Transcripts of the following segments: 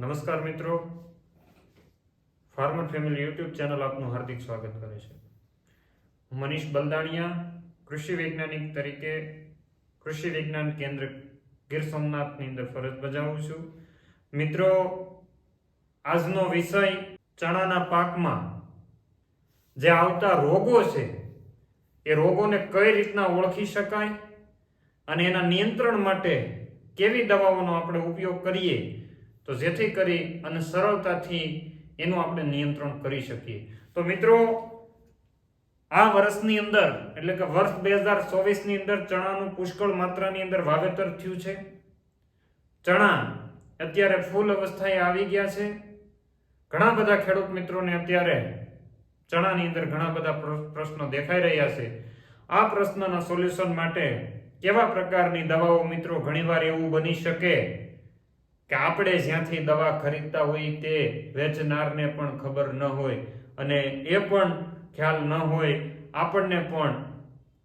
નમસ્કાર મિત્રો. Farmer family YouTube channel આપનું હાર્દિક સ્વાગત કરે છે. હું મનીષ બલદાણિયા, કૃષિ વૈજ્ઞાનિક તરીકે કૃષિ વિજ્ઞાન કેન્દ્ર ગીર સોમનાથની અંદર ફરજ બજાવું છું. મિત્રો, આજનો વિષય ચણાના પાકમાં જે આવતા રોગો છે, એ રોગોને કઈ રીતના ઓળખી શકાય અને એના નિયંત્રણ માટે કેવી દવાઓનો આપણે ઉપયોગ કરીએ તો જેથી કરી અને સરળતાથી એનું આપણે નિયંત્રણ કરી શકીએ. તો મિત્રો, આ વર્ષની અંદર, એટલે કે વર્ષ બે હજાર ચોવીસની અંદર ચણાનું પુષ્કળ માત્રાની અંદર વાવેતર થયું છે. ચણા અત્યારે ફૂલ અવસ્થાએ આવી ગયા છે. ઘણા બધા ખેડૂત મિત્રોને અત્યારે ચણાની અંદર ઘણા બધા પ્રશ્નો દેખાઈ રહ્યા છે. આ પ્રશ્નના સોલ્યુશન માટે કેવા પ્રકારની દવાઓ મિત્રો ઘણીવાર એવું બની શકે કે આપણે જ્યાંથી દવા ખરીદતા હોઈએ તે વેચનારને પણ ખબર ન હોય અને એ પણ ખ્યાલ ન હોય આપણને પણ.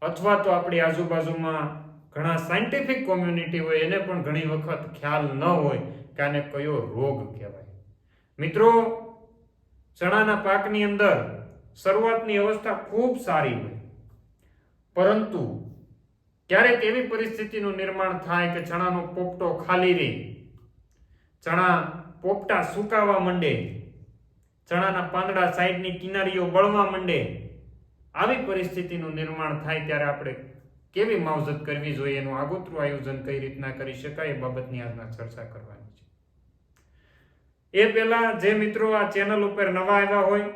અથવા તો આપણી આજુબાજુમાં ઘણા સાયન્ટિફિક કોમ્યુનિટી હોય એને પણ ઘણી વખત ખ્યાલ ન હોય કે આને કયો રોગ કહેવાય. મિત્રો, ચણાના પાકની અંદર શરૂઆતની અવસ્થા ખૂબ સારી હોય. પરંતુ ક્યારેક એવી પરિસ્થિતિનું નિર્માણ થાય કે ચણાનો પોપટો ખાલી રહે ચણા પોપટા સુકાવા માંડે. ચણાના પાંદડા સાઈડની કિનારીઓ બળવા માંડે. આવી પરિસ્થિતિનું નિર્માણ થાય ત્યારે આપણે કેવી માવજત કરવી જોઈએ એનું આગોતરું આયોજન કઈ રીતના કરી શકાય એ બાબતની આજના ચર્ચા કરવાની છે. એ પહેલા જે મિત્રો આ ચેનલ ઉપર નવા આવ્યા હોય,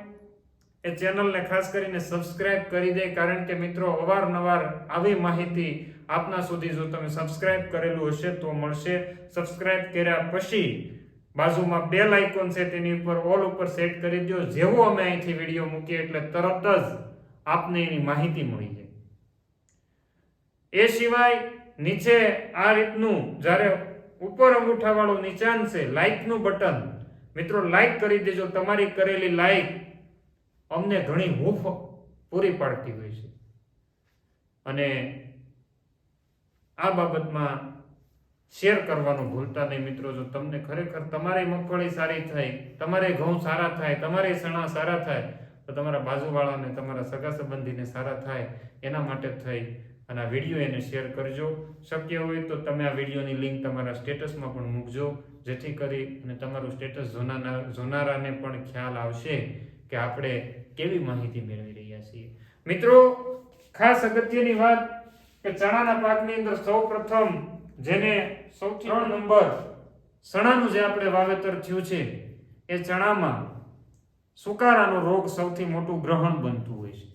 એ ચેનલને ખાસ કરીને સબસ્ક્રાઇબ કરી દે, કારણ કે મિત્રો અવારનવાર આવી માહિતી આપના સુધી જો તમે સબસ્ક્રાઇબ કરેલું હશે તો મળશે. સબસ્ક્રાઇબ કર્યા પછી બાજુમાં બેલ આઇકોન છે તેની ઉપર ઓલ ઉપર સેટ કરી દો જેવો અમે અહીંથી વીડિયો મૂકીએ એટલે તરત જ આપને એની માહિતી મળી જાય. એ સિવાય નીચે આ રીતનું, જ્યારે ઉપર અંગૂઠાવાળું નિશાન છે લાઇકનું બટન મિત્રો લાઇક કરી દેજો. તમારી કરેલી લાઈક અમને ઘણી હૂફ પૂરી પાડતી હોય છે. અને આ બાબતમાં શેર કરવાનું ભૂલતા નહીં મિત્રો. જો તમને ખરેખર તમારી મગફળી સારી થાય, તમારે ઘઉં સારા થાય, તમારે સણા સારા થાય, તો તમારા બાજુવાળાને, તમારા સગા સંબંધીને સારા થાય, એના માટે થઈ. અને આ વીડિયો એને શેર કરજો. શક્ય હોય તો તમે આ વિડીયોની લિંક તમારા સ્ટેટસમાં પણ મૂકજો, જેથી કરી અને તમારું સ્ટેટસ જોનારા જોનારાને પણ ખ્યાલ આવશે કે આપણે કેવી માહિતી મેળવી રહ્યા છીએ. મિત્રો, ખાસ અગત્યની વાત કે ચણાના પાકની અંદર સૌ પ્રથમ જેને સૌથી ત્રણ નંબર ચણાનું જે આપણે વાવેતર થયું છે, એ ચણામાં સુકારાનો રોગ સૌથી મોટું ગ્રહણ બનતું હોય છે.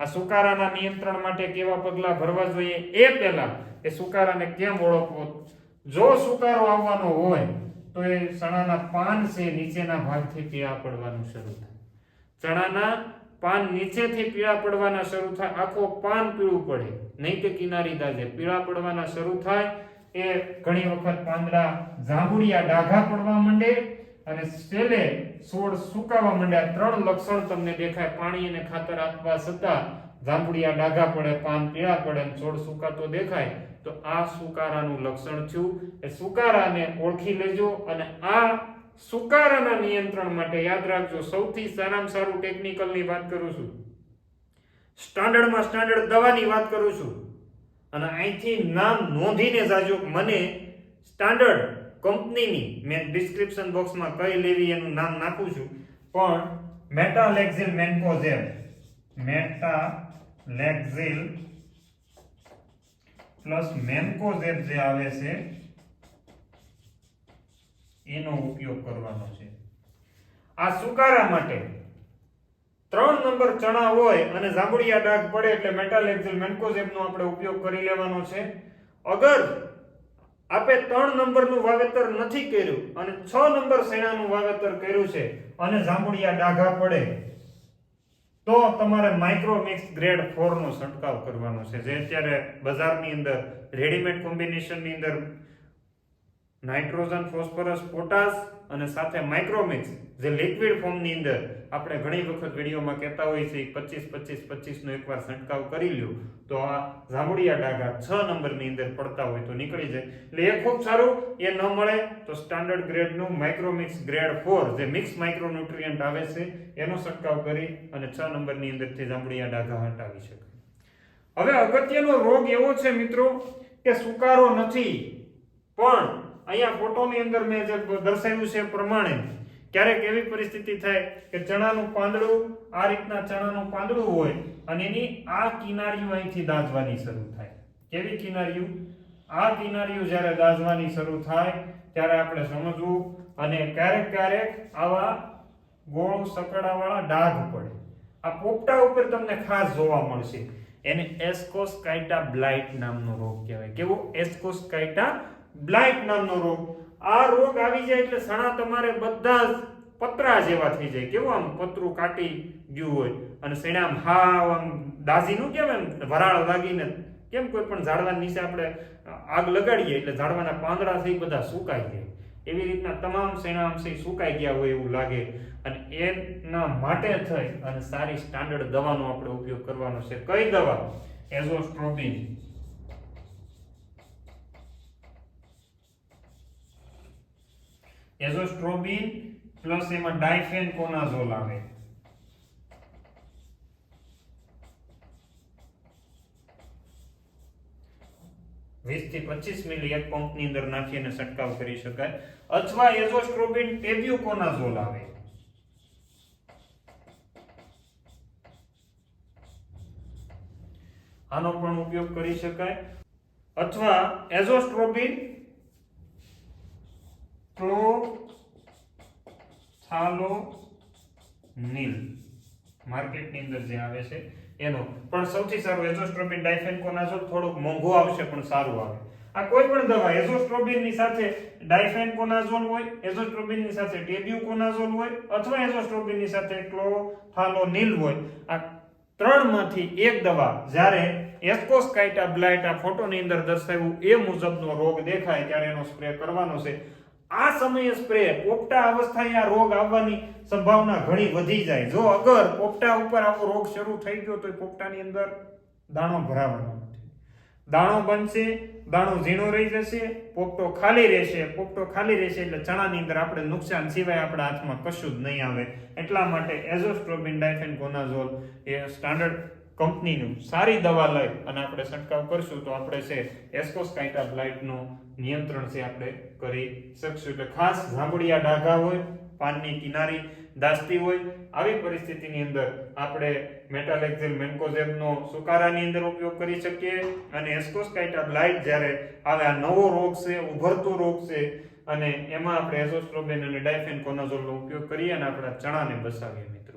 આ સુકારાના નિયંત્રણ માટે કેવા પગલાં ભરવા જોઈએ? એ પહેલા એ સુકારાને કેમ ઓળખવો? જો સુકારો આવવાનો હોય, તો એ ચણાના પાન છે નીચેના ભાગથી પીળા પડવાનું શરૂ થાય. ચણાના પાન નીચેથી પીળા પડવાના શરૂ થાય, આખો પાન પીળું પડે. નહીં કે કિનારી દાજે. પીળા પડવાના શરૂ થાય એ ઘણી વખત પાંદડા જાંબુડિયા ડાઘા પડવા માંડે અને છેલ્લે છોડ સુકાવા માંડ્યા. ત્રણ લક્ષણ તમને દેખાય. પાણી અને ખાતર આપવા છતાં જાંબુડિયા ડાઘા પડે, પાન પીળા પડે અને છોડ સુકાતો દેખાય. તો આ સુકારાનું લક્ષણ થયું. એ સુકારાને ઓળખી લેજો અને આ સુકારાના નિયંત્રણ માટે યાદ રાખજો, સૌથી સારામાં સારું ટેકનિકલની વાત કરું છું. સ્ટાન્ડર્ડમાં સ્ટાન્ડર્ડ દવાની વાત કરું છું. અને અહીંથી નામ નોંધીને જાજો, મને સ્ટાન્ડર્ડ કંપનીની મેં ડિસ્ક્રિપ્શન બોક્સમાં કઈ લેવી એનું નામ નાખું છું. પણ metalaxyl mancozeb metalaxyl plus mancozeb જે આવે છે એનો ઉપયોગ કરવાનો છે. આ સુકારા માટે ત્રણ નંબર ચણા હોય અને જાંબુડિયા ડાઘ પડે એટલે મેટાલેક્ઝિલ મેન્કોઝેબનો આપણે ઉપયોગ કરી લેવાનો છે. અગર આપે ત્રણ નંબરનું વાવેતર નથી કર્યું અને છ નંબર શેણાનું વાવેતર કર્યું છે અને જાંબુડિયા ડાઘા પડે, તો તમારે માઇક્રોમિક્સ ગ્રેડ ફોરનો છંટકાવ કરવાનો છે. જે અત્યારે બજારની અંદર રેડીમેડ કોમ્બિનેશનની અંદર નાઇટ્રોજન, ફોસ્ફરસ, પોટાશ અને સાથે માઇક્રોમિક્સ જે લિક્વિડ ફોર્મની અંદર આપણે ઘણી વખત વિડીયોમાં કહેતા હોઈએ છીએ પચીસ પચીસ, પચીસનો એકવાર છંટકાવ કરી લ્યો. તો આ જાંબુડિયા ડાઘા છ નંબરની અંદર પડતા હોય તો નીકળી જાય. એટલે એ ખૂબ સારું, એ ન મળે તો સ્ટાન્ડર્ડ ગ્રેડનું માઇક્રોમિક્સ ગ્રેડ ફોર જે મિક્સ માઇક્રોન્યુટ્રિયન્ટ આવે છે, એનો છંટકાવ કરી અને છ નંબરની અંદરથી જાંબુડિયા ડાઘા હટાવી શકાય હવે અગત્યનો રોગ એવો છે મિત્રો કે સુકારો નથી. પણ અહીંયા ફોટોની અંદર મેં જે દર્શાવ્યું છે પ્રમાણે ક્યારેક એવી પરિસ્થિતિ થાય કે ચણાનું પાંદડું, આ રીતના ચણાનું પાંદડું હોય અને એની આ કિનારીઓ અહીંથી દાઝવાની શરૂ થાય. કેવી કિનારીઓ? આ કિનારીઓ જ્યારે દાઝવાની શરૂ થાય, ત્યારે આપણે સમજવું અને ક્યારેક ક્યારેક આવા ગોળ સકડાવાળા ડાઘ પડે. આ પોપટા ઉપર તમને ખાસ જોવા મળશે. એને એસ્કોસ્કાઇટા બ્લાઇટ નામનો રોગ કહેવાય. કેવો? એસ્કોસ્કાઇટા બ્લાઇટ નામનો રોગ. આ રોગ આવી જાય એટલે સણા તમારે બધા જ પતરા જેવા થઈ જાય. કેવું આમ પતરું કાટી ગયું હોય? અને સણા આમ હાવ આમ દાઝીનું કેમ એમ? વરાળ વાગીને કેમ કોઈ પણ ઝાડવા નીચે આપણે આગ લગાડીએ એટલે ઝાડવાના પાંદડા થઈ બધા સુકાઈ જાય. એવી રીતના તમામ સેણા અંશે સુકાઈ ગયા હોય એવું લાગે. અને એના માટે થઈ અને સારી સ્ટાન્ડર્ડ દવાનો આપણે ઉપયોગ કરવાનો છે. કઈ દવા? એઝોસ્ટ્રોબિન. એઝોસ્ટ્રોબિન પ્લસ એમાં ડાયફેન કોનાઝોલ આવે. વીસથી પચીસ મિલી એક પંપની અંદર નાખીને છંટકાવ કરી શકાય. અથવા એઝોસ્ટ્રોબિન ટેબ્યુકોનાઝોલ આવે. આનો પણ ઉપયોગ કરી શકાય. અથવા એઝોસ્ટ્રોબિન ક્લોથાલોનિલ માર્કેટની અંદર જે આવે છે, એનો. પણ સૌથી સારું એઝોસ્ટ્રોબિન ડાયફેનકોનાઝોલ થોડુંક મોંઘું આવશે, પણ સારું આવે. આ કોઈ પણ દવા એઝોસ્ટ્રોબિનની સાથે ડાયફેનકોનાઝોલ હોય એઝોસ્ટ્રોબિનની સાથે ટેબ્યુકોનાઝોલ હોય, અથવા એઝોસ્ટ્રોબિનની સાથે ક્લોથાલોનિલ હોય, આ ત્રણમાંથી એક દવા જ્યારે એસ્કોસ્કાઇટા બ્લાઇટ ફોટોની અંદર દર્શાવ્યું એ મુજબનો રોગ દેખાય ત્યારે એનો સ્પ્રે કરવાનો છે. આ સમયે સ્પ્રે પોપટા અવસ્થાએ આ રોગ આવવાની સંભાવના ઘણી વધી જાય. જો અગર પોપટા ઉપર આવો રોગ શરૂ થઈ ગયો તો પોપટાની અંદર દાણો ભરાવાનો નથી. દાણો બનશે, દાણો ઝીણો રહી જશે, પોપટો ખાલી રહેશે. પોપટો ખાલી રહેશે એટલે ચણાની અંદર આપણે નુકસાન સિવાય આપણા હાથમાં કશું જ નહીં આવે. એટલા માટે એઝોસ્ટ્રોબિન ડાયફેન કોનાઝોલ એ સ્ટાન્ડર્ડ કંપનીનું સારી દવા લઈ અને આપણે છંટકાવ કરશું, તો આપણે છે એસ્કોસ્કાઇટા બ્લાઇટનું નિયંત્રણ છે આપણે કરી શકશું. એટલે ખાસ જાંબુડિયા ડાઘા હોય, પાનની કિનારી દાસ્તી હોય, આવી પરિસ્થિતિની અંદર આપણે મેટાલેક્ઝિલ મેન્કોઝેબનો સુકારાની અંદર ઉપયોગ કરી શકીએ અને એસ્કોસ્કાઇટા બ્લાઇટ જ્યારે આવે, આ નવો રોગ છે, ઉભરતો રોગ છે, અને એમાં આપણે એઝોસ્ટ્રોબેન અને ડાયફેન કોનાઝોલનો ઉપયોગ કરીએ અને આપણા ચણાને બસાવીએ મિત્રો.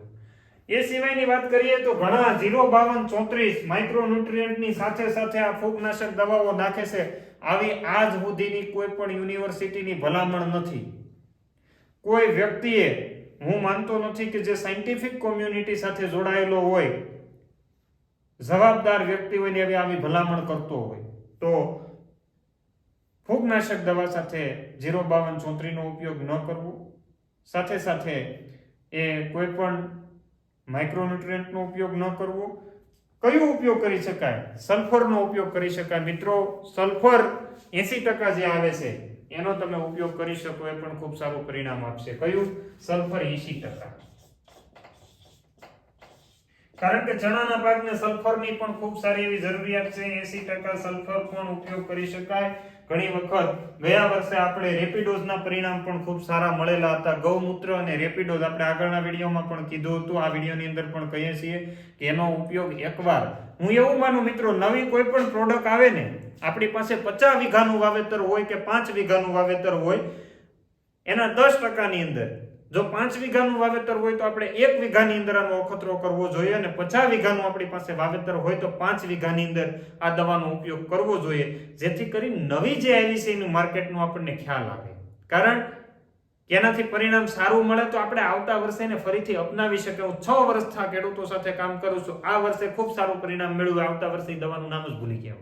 એ સિવાયની વાત કરીએ તો ઘણા ઝીરો બાવન ચોત્રીસ માઇક્રોન્યુટ્રિયન્ટની સાથે સાથે આ ફૂગનાશક દવાઓ નાખે છે. આવી આજ સુધીની કોઈ પણ યુનિવર્સિટીની ભલામણ નથી. કોઈ વ્યક્તિએ, હું માનતો નથી કે જે સાયન્ટિફિક કોમ્યુનિટી સાથે જોડાયેલો હોય, જવાબદાર વ્યક્તિ હોય ને આવી ભલામણ કરતો હોય. તો ફૂગનાશક દવા સાથે ઝીરો બાવન ચોત્રીનો ઉપયોગ ન કરવો. સાથે સાથે એ કોઈ પણ માઇક્રોન્યુટ્રિયન્ટનો ઉપયોગ ન કરવો. કયો ઉપયોગ કરી શકાય? સલ્ફરનો ઉપયોગ કરી શકાય. મિત્રો, સલ્ફર એસી ટકા જે આવે છે, એનો તમે ઉપયોગ કરી શકો, એ પણ ખૂબ સારું પરિણામ આપશે. કયું? સલ્ફર એસી ટકા. કારણ કે ચણાના પાકને સલ્ફરની પણ ખૂબ સારી એવી જરૂરિયાત છે. એસી ટકા સલ્ફર પણ ઉપયોગ કરી શકાય. ઘણી વખત ગયા વર્ષે આપણે રેપિડોઝના પરિણામ પણ ખૂબ સારા મળેલા હતા. ગૌમૂત્ર અને રેપિડોઝ આપણે આગળના વિડીયોમાં પણ કીધું હતું. આ વિડીયોની અંદર પણ કહીએ છીએ કે એનો ઉપયોગ એકવાર હું એવું માનું મિત્રો, નવી કોઈ પણ પ્રોડક્ટ આવે ને, આપણી પાસે પચાસ વીઘાનું વાવેતર હોય કે પાંચ વીઘાનું વાવેતર હોય, એના દસ ટકાની અંદર જો પાંચ વીઘાનું વાવેતર હોય તો આપણે એક વીઘાની અંદર આનો અખતરો કરવો જોઈએ અને પચાસ વીઘાનું આપણી પાસે વાવેતર હોય તો પાંચ વીઘાની અંદર આ દવાનો ઉપયોગ કરવો જોઈએ. જેથી કરી નવી જે આવી છે એનું માર્કેટનું આપણને ખ્યાલ આવે. કારણ એનાથી પરિણામ સારું મળે તો આપણે આવતા વર્ષે એને ફરીથી અપનાવી શકીએ. હું છ વર્ષથી ખેડૂતો સાથે કામ કરું છું. આ વર્ષે ખૂબ સારું પરિણામ મેળવ્યું. આવતા વર્ષે દવાનું નામ જ ભૂલી ગયા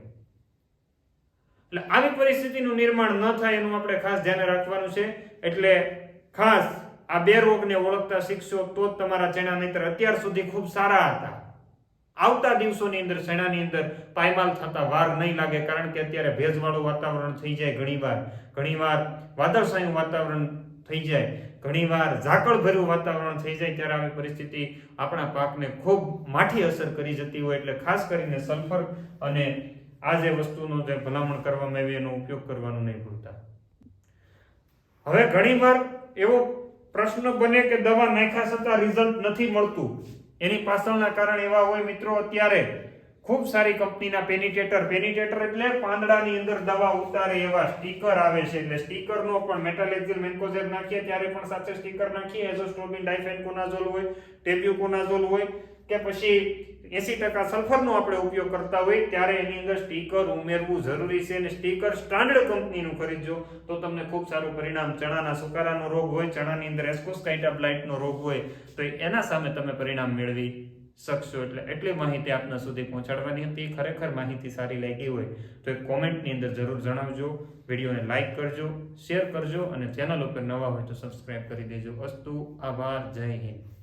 એટલે આવી પરિસ્થિતિનું નિર્માણ ન થાય એનું આપણે ખાસ ધ્યાન રાખવાનું છે. એટલે ખાસ આ બે રોગને ઓળખતા શીખશો તો જ તમારા ચણા નહીતર અત્યાર સુધી ખૂબ સારા હતા. આવતા દિવસોની અંદર ચણાની અંદર પાયમાલ થતા વાર નહીં લાગે કારણ કે અત્યારે ભેજવાળું વાતાવરણ થઈ જાય ઘણીવાર. ઘણીવાર વાદળછાયું વાતાવરણ થઈ જાય. ઘણીવાર ઝાકળભર્યું વાતાવરણ થઈ જાય ત્યારે આવી પરિસ્થિતિ આપણા પાકને ખૂબ માઠી અસર કરી જતી હોય એટલે ખાસ કરીને સલ્ફર અને આ જે વસ્તુનો જે ભલામણ કરવામાં આવી એનો ઉપયોગ કરવાનો નહીં ભૂલતા. હવે ઘણીવાર એવો પ્રશ્ન બને કે દવા નાખ્યા છતાં રિઝલ્ટ નથી મળતું. એની પાછળના કારણ એવા હોય મિત્રો અત્યારે, ખૂબ સારી કંપનીના પેનિટેટર પેનિટેટર એટલે પાંદડાની અંદર દવા ઉતારે એવા સ્ટીકર આવે છે. એટલે સ્ટીકરનો પણ મેટાલેક્ઝિલ મેન્કોઝેબ નાખીએ, ત્યારે પણ સાથે સ્ટીકર નાખીએ. એઝોસ્ટોબિન ડાયફેન્કોનાઝોલ હોય ટેબ્યુકોનાઝોલ હોય કે પછી એસી ટકા સલ્ફરનો આપણે ઉપયોગ કરતા હોય, ત્યારે એની અંદર સ્ટીકર ઉમેરવું જરૂરી છે અને સ્ટીકર સ્ટાન્ડર્ડ કંપનીનું ખરીદજો. તો તમને ખૂબ સારું પરિણામ. ચણાના સુકારાનો રોગ હોય, ચણાની અંદર એસ્કોસ્કાઇટા બ્લાઇટનો રોગ હોય, તો એના સામે તમે પરિણામ મેળવી શકશો. એટલે એટલી માહિતી આપના સુધી પહોંચાડવાની હતી. ખરેખર માહિતી સારી લાગી હોય, તો એ કોમેન્ટની અંદર જરૂર જણાવજો. વિડીયોને લાઇક કરજો, શેર કરજો અને ચેનલ ઉપર નવા હોય તો સબસ્ક્રાઇબ કરી દેજો. અસ્તુ, આભાર, જય હિન્દ.